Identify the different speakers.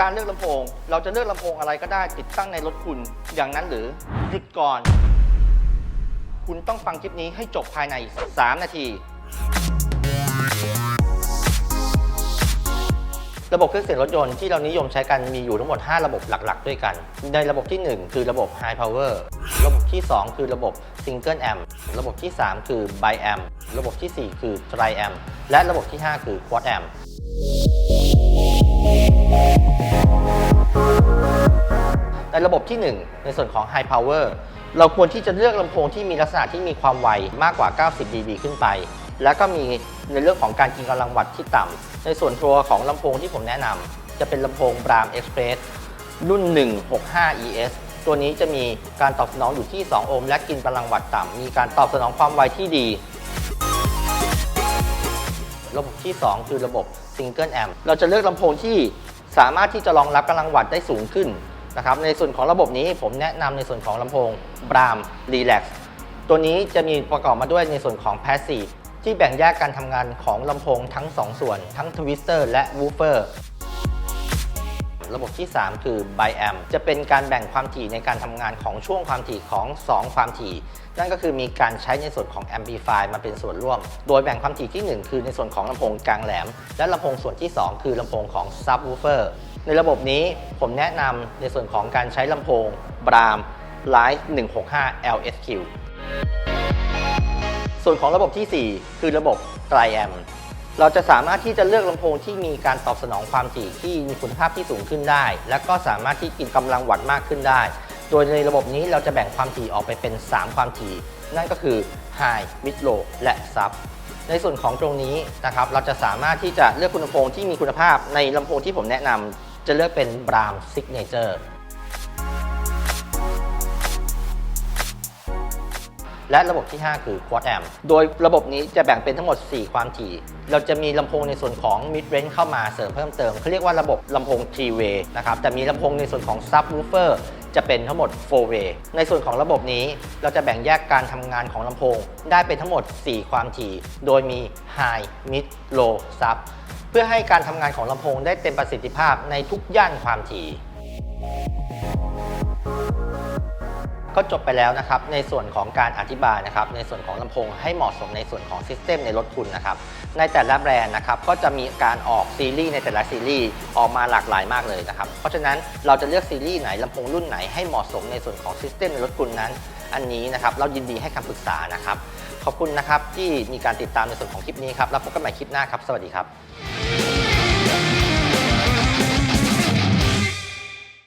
Speaker 1: การเลือกลำโพง เราจะเลือกลำโพงอะไรก็ได้ติดตั้งในรถคุณอย่างนั้นหรือหยุดก่อน คุณต้องฟังคลิปนี้ให้จบภายใน 3 นาที ระบบเครื่องเสียงรถยนต์ที่เรานิยมใช้กันมีอยู่ทั้งหมด 5 ระบบหลักๆ ด้วยกัน ในระบบที่ 1 คือระบบ High Power ระบบที่ 2 คือระบบ Single Amp ระบบที่ 3 คือ Bi Amp ระบบทีสี่4 คือ Tri Amp และระบบที่ 5 คือ Quad Amp ในระบบที่ 1 ในส่วนของ High Power เราควรที่จะเลือกลำโพงที่มีลักษณะที่มีความไวมากกว่า 90 dB ขึ้นไป และก็มีในเรื่องของการกินกำลังวัตต์ที่ต่ำ ในส่วนตัวของลำโพงที่ผมแนะนำจะเป็นลำโพง Bram Express รุ่น 165 ES ตัวนี้จะมีการตอบสนองอยู่ที่ 2 โอห์มและกินกำลังวัตต์ต่ำ มีการตอบสนองความไวที่ดี ระบบที่ 2 คือระบบ Single Amp เราจะเลือกลำโพงที่ สามารถที่จะรองรับกำลังวัตต์ได้สูงขึ้นนะครับในส่วนของระบบนี้ผมแนะนำในส่วนของลำโพง Bram Relax ตัวนี้จะมีประกอบมาด้วยในส่วนของ Passive ที่แบ่งแยกการทำงานของลำโพงทั้ง 2 ส่วน ทั้งทวิสเตอร์และวูเฟอร์ ระบบที่ 3 คือ Biamp จะเป็นการแบ่งความถี่ในการทำงานของช่วงความถี่ของ 2 ความถี่ นั่นก็คือมีการใช้ในส่วนของ Amplify มาเป็นส่วนร่วม โดยแบ่งความถี่ที่ 1 คือในส่วนของลำโพงกลางแหลม และลำโพงส่วนที่ 2 คือลำโพงของ Subwoofer ในระบบนี้ผมแนะนำในส่วนของการใช้ลำโพง Bram Live 165 LSQ ส่วนของระบบทีสี่4 คือระบบ Tri Amp เราจะสามารถที่จะเลือกลำโพงที่มีการตอบสนองความถี่ที่มีคุณภาพที่สูงขึ้นได้ และก็สามารถที่กินกำลังวัตต์มากขึ้นได้ โดยในระบบนี้เราจะแบ่งความถี่ออกไปเป็น 3 ความถี่ นั่นก็คือ High Mid Low และ Sub ในส่วนของตรงนี้นะครับเราจะสามารถที่จะเลือกคุณลำโพงที่มีคุณภาพในลำโพงที่ผมแนะนำจะเลือกเป็น Bram Signature และระบบที่ 5 คือ Quad Amp โดยระบบนี้จะแบ่งเป็นทั้งหมด 4 ความถี่ เราจะมีลำโพงในส่วนของ Mid Range เข้ามาเสริมเพิ่มเติมเขาเรียกว่าระบบลำโพง T Way นะครับแต่มีลำโพงในส่วนของ Subwoofer จะเป็นทั้งหมด 4 way ในส่วนของระบบนี้เราจะแบ่งแยกการทำงานของลำโพง ได้เป็นทั้งหมด 4 ความถี่ โดยมี High Mid Low Sub เพื่อให้การทำงานของลำโพงได้เต็มประสิทธิภาพในทุกย่านความถี่ ก็จบไปแล้วนะครับในส่วนของการอธิบายนะครับในส่วนของลำโพงให้เหมาะสมในส่วนของซิสเต็มในรถคุณนะครับในแต่ละแบรนด์นะครับก็จะมีการออกซีรีส์ในแต่ละซีรีส์ออกมาหลากหลายมากเลยนะครับเพราะฉะนั้นเราจะเลือกซีรีส์ไหนลำโพงรุ่นไหนให้เหมาะสมในส่วนของซิสเต็มในรถคุณนั้น อันนี้นะครับเรายินดีให้คำปรึกษานะครับขอบคุณนะครับที่มีการติดตามในส่วนของคลิปนี้ครับแล้วพบกันใหม่คลิปหน้าครับ สวัสดีครับ